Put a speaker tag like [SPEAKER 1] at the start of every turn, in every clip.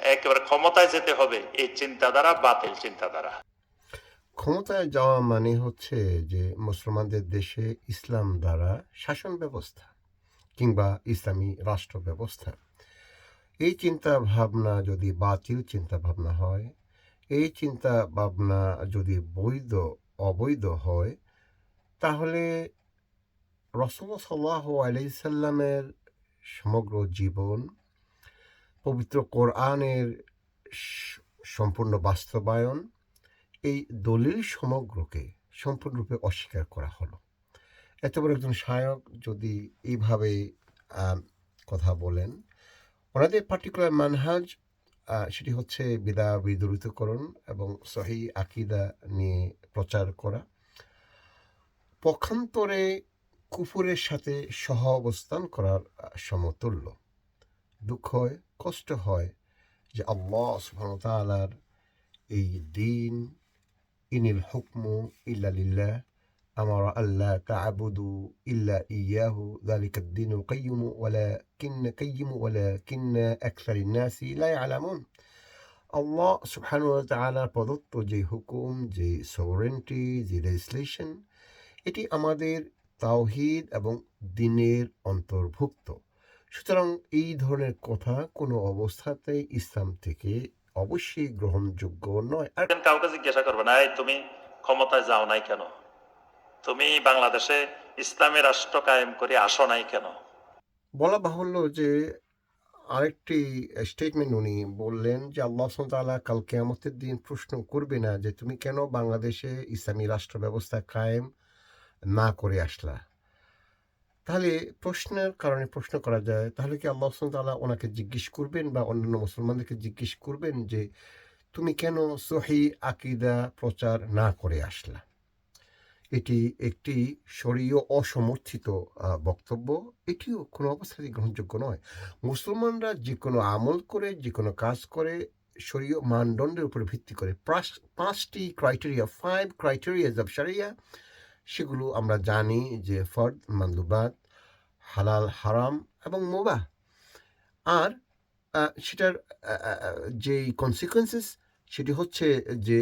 [SPEAKER 1] একেবারে ক্ষমতায় যেতে হবে, এই চিন্তাধারা বাতিল চিন্তাধারা।
[SPEAKER 2] ক্ষমতায় যাওয়া মানে হচ্ছে যে মুসলমানদের দেশে ইসলাম দ্বারা শাসন ব্যবস্থা কিংবা ইসলামী রাষ্ট্র ব্যবস্থা। এই চিন্তা ভাবনা যদি বাতিল চিন্তা ভাবনা হয়, এই চিন্তা ভাবনা যদি বৈধ, অবৈধ হয়, তাহলে রসল সাল্লাহ আলাইসাল্লামের সমগ্র জীবন পবিত্র কোরআনের সম্পূর্ণ বাস্তবায়ন এই দলিল সমগ্রকে সম্পূর্ণরূপে অস্বীকার করা হলো। এত বড় একজন শায়ক যদি এইভাবে কথা বলেন, ওনাদের পার্টিকুলার মানহাজ সেটি হচ্ছে বিদা বিদরিতকরণ এবং সহি আকিদা নিয়ে প্রচার করা। পক্ষান্তরে কুফুরের সাথে সহ অবস্থান করার সমতুল্য। দুঃখ হয় কষ্ট হয় যে আল্লাহ সুহামতালার এই দিন, ইনিল হুকমু ইল্লা লিল্লাহ, আমার আল্লাহ তাবুদু ইল্লা ইয়াহু দালিকা দিন কাইমু ওয়ালা কিন্ন কাইমু ওয়ালা কিন্ন আকসার ইন্নাসি লাই আলামুন আল্লাহ সুবহান তালার প্রদত্ত যে হুকুম, যে সভরেন্টি যে লেজিসলেশন এটি আমাদের তাওহিদ এবং দিনের অন্তর্ভুক্ত। সুতরাং এই ধরনের কথা কোনো অবস্থাতেই ইসলাম থেকে অবশ্যই গ্রহণযোগ্য নয়। আর
[SPEAKER 1] কাউকে জিজ্ঞাসা করবে না "এই তুমি ক্ষমতায় যাও নাই কেন? তুমি বাংলাদেশে ইসলামী রাষ্ট্র কায়েম করে আসো নাই কেন?
[SPEAKER 2] বলা বাহুল্য যে আরেকটি স্টেটমেন্ট উনি বললেন যে আল্লাহ তাআলা কাল কেয়ামতের দিন প্রশ্ন করবে না যে তুমি কেন বাংলাদেশে ইসলামী রাষ্ট্র ব্যবস্থা কায়েম না করে আসলা। তাহলে প্রশ্নের কারণে প্রশ্ন করা যায়, তাহলে কি আল্লাহ তালা ওনাকে জিজ্ঞেস করবেন বা অন্যান্য মুসলমানদেরকে জিজ্ঞেস করবেন যে, তুমি কেন সহি আকিদা প্রচার না করে আসলা? এটি একটি শরীয় অসমর্থিত বক্তব্য। এটিও কোনো অবস্থাতেই গ্রহণযোগ্য নয়। মুসলমানরা যে কোনো আমল করে যে কোনো কাজ করে শরীয় মানদণ্ডের উপরে ভিত্তি করে পাঁচটি criteria five criterias of sharia সেগুলো আমরা জানি যে ফর্দ, মান্দুবাদ হালাল, হারাম এবং মোবাহ। আর সেটার যেই কনসিকুয়েন্সেস সেটি হচ্ছে যে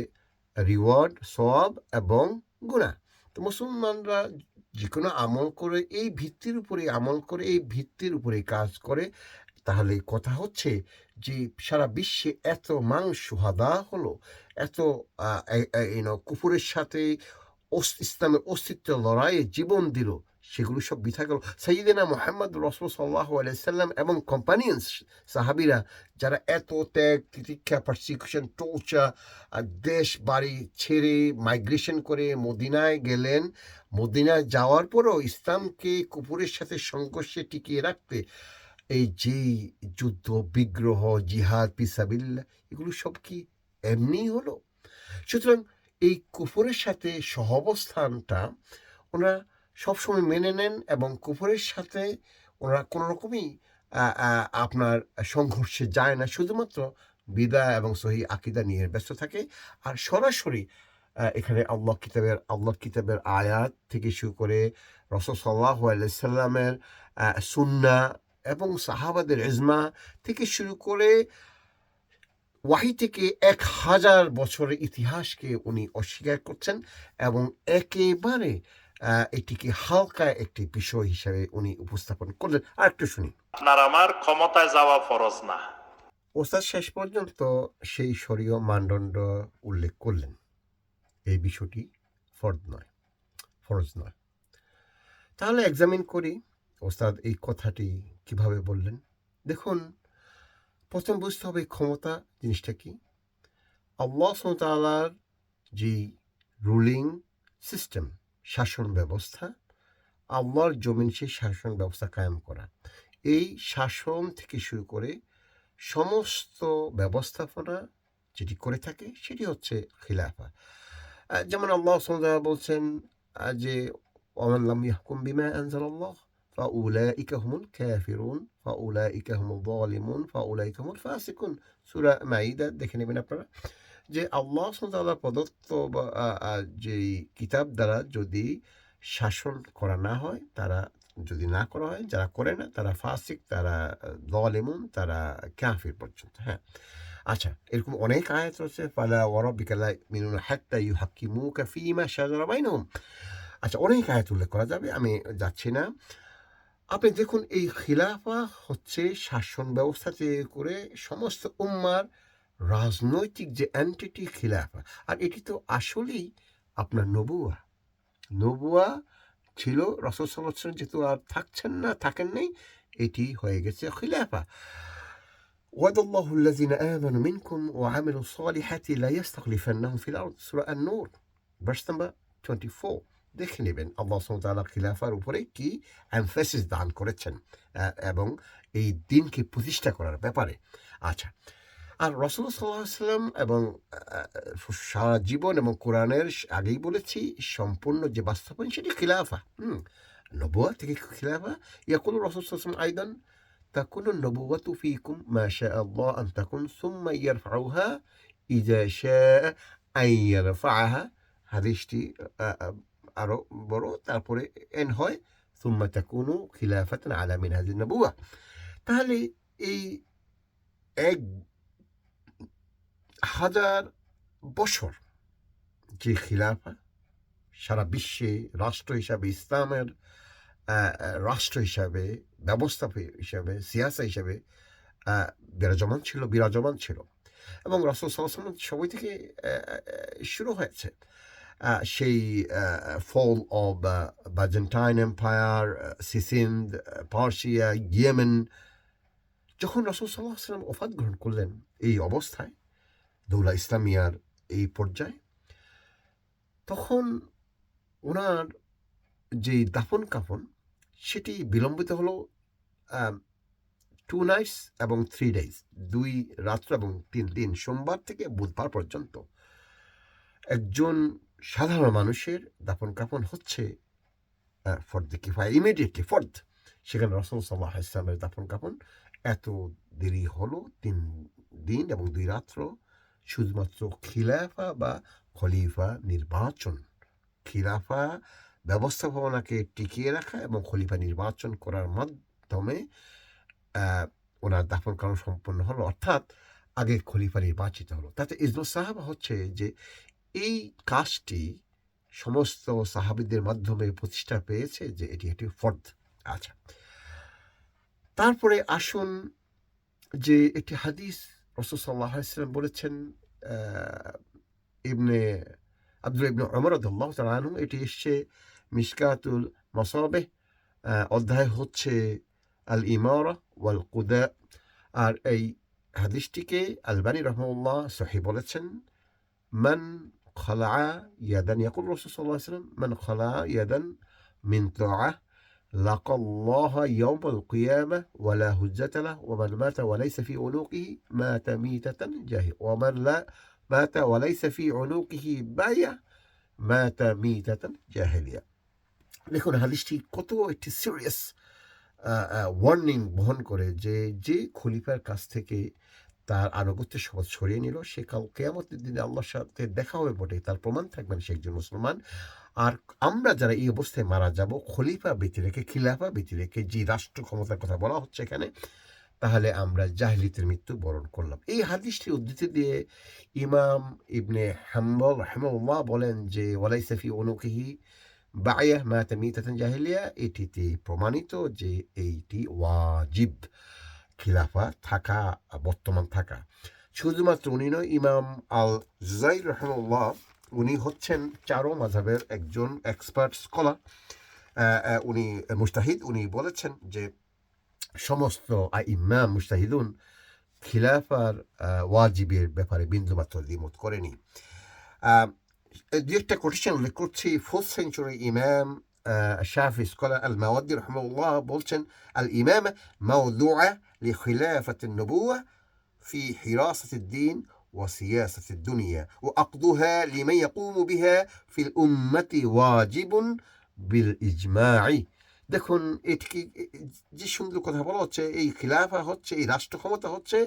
[SPEAKER 2] রিওয়ার্ড সওয়াব এবং গুণা তো মুসলমানরা যে কোনো আমল করে, এই ভিত্তির উপরে আমল করে, এই ভিত্তির উপরে কাজ করে, তাহলে কথা হচ্ছে যে সারা বিশ্বে এত মাংস সুহাদা হলো, এত কুফুরের সাথে ইসলামের অস্তিত্ব লড়াইয়ে জীবন দিল সেগুলো সব বিথা গেল। সঈদিনা মোহাম্মদ রসুল সাল্লাহ আলাইসাল্লাম এবং কোম্পানিয়ন্স সাহাবিরা, যারা এত ত্যাগ, তিতিক্ষা পারসিকিউশন টোচা দেশ, বাড়ি ছেড়ে মাইগ্রেশন করে মদিনায় গেলেন। মদিনায় যাওয়ার পরও ইসলামকে কুপুরের সাথে সংঘর্ষে টিকিয়ে রাখতে এই যে যুদ্ধ, বিগ্রহ, জিহাদ পিসাবিল্লা এগুলো সব কি এমনি হলো? সুতরাং এই কুফরের সাথে সহবস্থানটা ওনারা সবসময় মেনে নেন এবং কুফরের সাথে ওনারা কোনো রকমই আপনার সংঘর্ষে যায় না। শুধুমাত্র বিদা এবং সহি আকিদা নিয়ে ব্যস্ত থাকে। আর সরাসরি এখানে আল্লাহ কিতাবের আল্লাহ কিতাবের আয়াত থেকে শুরু করে রসদ সাল্লাহ আলাইসাল্লামের সুন্না এবং সাহাবাদের ইজমা থেকে শুরু করে ওয়াহি থেকে এক হাজার বছরের ইতিহাসকে উনি অস্বীকার করছেন এবং একেবারে এটিকে হালকা একটি বিষয় হিসাবে উনি উপস্থাপন করলেন। আর একটু শুনি।
[SPEAKER 1] আপনার আমার ক্ষমতায় যাওয়া ফরজ না।
[SPEAKER 2] ওস্তাদ শেষ পর্যন্ত সেই শরীয় মানদণ্ড উল্লেখ করলেন। এই বিষয়টি ফরজ নয় ফরজ নয়। তাহলে এক্সামিন করি। ওস্তাদ এই কথাটি কীভাবে বললেন? দেখুন প্রথম বুঝতে হবে ক্ষমতা জিনিসটা কি। আল্লাহ তাআলার যে রুলিং সিস্টেম শাসন ব্যবস্থা আল্লাহর জমিন সেই শাসন ব্যবস্থা কায়েম করা। এই শাসন থেকে শুরু করে সমস্ত ব্যবস্থাপনা যেটি করে থাকে সেটি হচ্ছে খিলাফা। যেমন আল্লাহ সুবহানাহু বলছেন যে, ওমান লাম ইয়াহকুম বিমা আনজালাল্লাহ, ফাউলাইকা হুমুল কাফিরুন, ফাউলাইকা হুমুল যালিমুন, ফাউলাইকা হুমুল ফাসিকুন। সূরা মাইদা দেখে নেবেন আপনারা। যে আল্লাহ সুবহানাহু প্রদত্ত বা, যেই কিতাব দ্বারা যদি শাসন করা না হয় তারা যদি না করা হয় যারা করে না তারা ফাসিক তারা দলেমন তারা কাফির পর্যন্ত হ্যাঁ। আচ্ছা এরকম অনেক আয়াত রয়েছে ফালা ওয়ারাবিকা লা মিনুন হাত্তা ইউহাক্কিমুকা ফীমা শাজারা বাইনহুম। আচ্ছা অনেক আয়াত উল্লেখ করা যাবে আমি যাচ্ছি না। আপনি দেখুন এই খিলাফা হচ্ছে শাসন ব্যবস্থা তৈরি করে সমস্ত উম্মার রাজনৈতিক যে অ্যান্টিটি খিলাফা আর এটি তো আসলেই আপনার নবুয়া নবুয়া ছিল রসদ সাল্লাম যেহেতু আর থাকছেন না থাকেন নেই এটি হয়ে গেছে খিলাফা وعد الله الذين آمنوا منكم وعملوا الصالحات لا يستخلفنهم في الأرض سورة النور verse number 24 দেখে নেবেন আল্লাহ তাআলা খিলাফার উপরে কি এমফেসিস দান করেছেন আহ, এবং এই দিনকে প্রতিষ্ঠা করার ব্যাপারে আচ্ছা আর রসুল সাল্লাম এবং আহ, সারা জীবন এবং কোরআনের আগেই বলেছি সম্পূর্ণ যে বাস্তবায়ন সেটি খিলাফা হুম নবুয়া থেকে খিলাফা ইয়াকুল রসুল সাল্লাম আইদান تكون النبوة فيكم ما شاء الله أن تكون ثم يرفعها إذا شاء أن يرفعها হাদিসটি আহ, আহ, আরো বড় তারপরে এন হয় ثم تكون خلافة على منهج النبوة তাহলে এই এক হাজার বছর যে খিলাফা সারা বিশ্বে রাষ্ট্র হিসাবে, ইসলামের রাষ্ট্র হিসাবে ব্যবস্থা হিসাবে, সিয়াসা হিসাবে বিরাজমান ছিল বিরাজমান ছিল। এবং রসুল সাল্লাম সবাই থেকে শুরু হয়েছে। সেই fall of Byzantine empire Sassanid Persia Yemen যখন রসুল সাল্লাহ সাল্লাম ওফাত গ্রহণ করলেন এই অবস্থায় দৌলা ইসলামিয়ার এই পর্যায়ে, তখন ওনার যে দাফন কাফন, সেটি বিলম্বিত হলো টু নাইটস এবং থ্রি ডেজ দুই রাত্র এবং তিন দিন, সোমবার থেকে বুধবার পর্যন্ত। একজন সাধারণ মানুষের দাফন কাফন হচ্ছে ফর্দ কিফায় ইমিডিয়েটলি ফর্দ সেখানে রসুল সাল্লাহ ইসলামের দাফন কাফন এত দেরি হলো, তিন দিন এবং দুই রাত্র। শুধুমাত্র খিলাফা বা খলিফা নির্বাচন। খিলাফা ব্যবস্থাপনাকে টিকিয়ে রাখা এবং খলিফা নির্বাচন করার মাধ্যমে ওনার দাফন কারণ সম্পন্ন হলো, অর্থাৎ আগে খলিফা নির্বাচিত হলো। তাতে ইজমত সাহাবা হচ্ছে যে, এই কাজটি সমস্ত সাহাবিদের মাধ্যমে প্রতিষ্ঠা পেয়েছে যে, এটি একটি ফর্দ। আচ্ছা তারপরে আসুন যে, একটি হাদিস রসুল সাল্লাহ ইসলাম বলেছেন ইবনে আব্দুল ইবনে অমর আদুল্লাহ তালু এটি এসছে মিসকাতুল মসাবে অধ্যায় হচ্ছে আল ইমর ওয়াল কুদা আর এই হাদিসটিকে আলবানী রহমউল্লাহ সহি বলেছেন, মান খলা ইয়াদান ইয়াকুল রসুল সাল্লাহ সাল্লাম মান খলা ইয়াদান মিন তো لقى الله يوم القيامة ولا هجة له ومن مات وليس في عنقه مات ميتة جاهل ومن لا مات وليس في عنقه بايع مات ميتة جاهلية দেখুন হাদিসটি কত একটি সিরিয়াস ওয়ার্নিং বহন করে যে যে খলিফার কাছ থেকে তার আনুগত্যের শপথ ছড়িয়ে নিল সে কাল কেয়ামতের দিনে আল্লাহর সাথে দেখা হবে বটে তার প্রমাণ থাকবেন সে একজন মুসলমান আর আমরা যারা এই অবস্থায় মারা যাব, খলিফা বেঁচে রেখে, খিলাফা বেঁচে রেখে যে রাষ্ট্র ক্ষমতার কথা বলা হচ্ছে এখানে, তাহলে আমরা জাহিলিতের মৃত্যু বরণ করলাম। এই হাদিসটি উদ্ধৃতি দিয়ে ইমাম ইবনে হাম্বল রহমুল্লাহ বলেন যে ওয়ালাই সফি অনুকিহি বায়া মাতা মিতাতান জাহিলিয়া, এটিতে প্রমাণিত যে এইটি ওয়াজিব খিলাফা থাকা, বর্তমান থাকা। শুধুমাত্র উনি নয়, ইমাম আল জুজাইর রহমুল্লাহ উনি হচ্ছেন চারো মাঝাবের একজন এক্সপার্ট স্কলার উনি মুস্তাহিদ উনি বলেছেন যে সমস্ত ইমাম মুস্তাহিদুন খিলাফার আহ, ওয়াজিবের ব্যাপারে বিন্দুমাত্র দ্বিমত করেনি আহ, দু একটা কোটেশন উল্লেখ করছি ফোর্থ সেঞ্চুরি ইমাম শাফি স্কলার আল মাওয়াদ্দি রহমুল্লাহ বলছেন আল ইমাম موضوعة لخلافة النبوة في حراسة الدين وسياسة الدنيا وأقضها لمن يقوم بها في الأمة واجب بالإجماع দেখুন এটিকে যে সুন্দর কথা বলা হচ্ছে এই খিলাফা হচ্ছে এই রাষ্ট্র ক্ষমতা হচ্ছে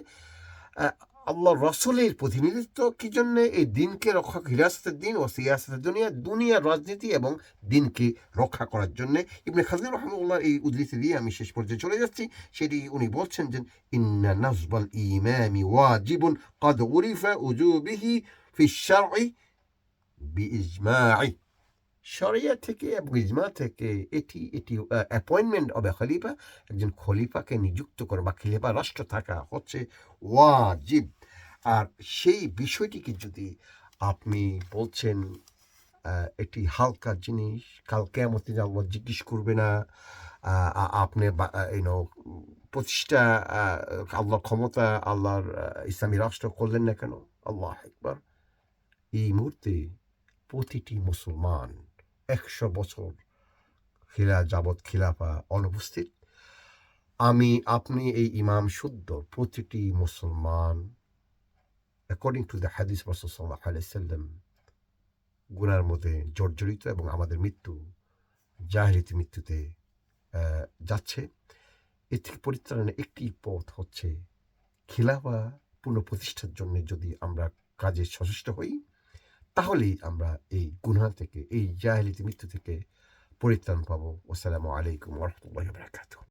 [SPEAKER 2] আহ, আল্লাহ রসুলের প্রতিনিধিত্ব কি জন্য এই দিনকে রক্ষা হিরাসতের দিন ও সিয়াসতের দুনিয়া দুনিয়ার রাজনীতি এবং দিনকে রক্ষা করার জন্য ইবনে খাজির রহমুল্লাহ এই উদ্ধৃতি দিয়ে আমি শেষ পর্যায়ে চলে যাচ্ছি সেটি উনি বলছেন যে ইন্না নাজবাল ইমামি ওয়াজিবুন قد عرف وجوبه في الشرع بإجماع শরিয়া থেকে এবং ইজমা থেকে এটি এটি অ্যাপয়েন্টমেন্ট অব এ খলিফা একজন খলিফাকে নিযুক্ত করে বা খলিফা রাষ্ট্র থাকা হচ্ছে ওয়াজিব। আর সেই বিষয়টিকে যদি আপনি বলছেন এটি হালকা জিনিস কালকে আমাকে আল্লাহ জিজ্ঞেস করবে না আপনি ইউনো প্রতিষ্ঠা আল্লাহর ক্ষমতা, আল্লাহর ইসলামী রাষ্ট্র করলেন না কেন? আল্লাহ একবার এই মুহূর্তে প্রতিটি মুসলমান একশো বছর খিলা যাবৎ খিলাফা অনুপস্থিত। আমি, আপনি এই ইমাম শুদ্ধ প্রতিটি মুসলমান অ্যাকর্ডিং টু দ্য হাদিস রসুল্লাহ আলাইসাল্লাম গুনার মধ্যে জর্জরিত এবং আমাদের মৃত্যু, জাহিরিতি মৃত্যুতে যাচ্ছে। এ থেকে পরিত্রাণের একটি পথ হচ্ছে খিলাফা পুনঃপ্রতিষ্ঠার জন্য যদি আমরা কাজে সচেষ্ট হই তাহলেই আমরা এই গুনহা থেকে, এই জাহিলিতি মৃত্যু থেকে পরিত্রাণ পাবো। আসসালামু আলাইকুম ওরহমতুল্লাহ বারাকাতুহ।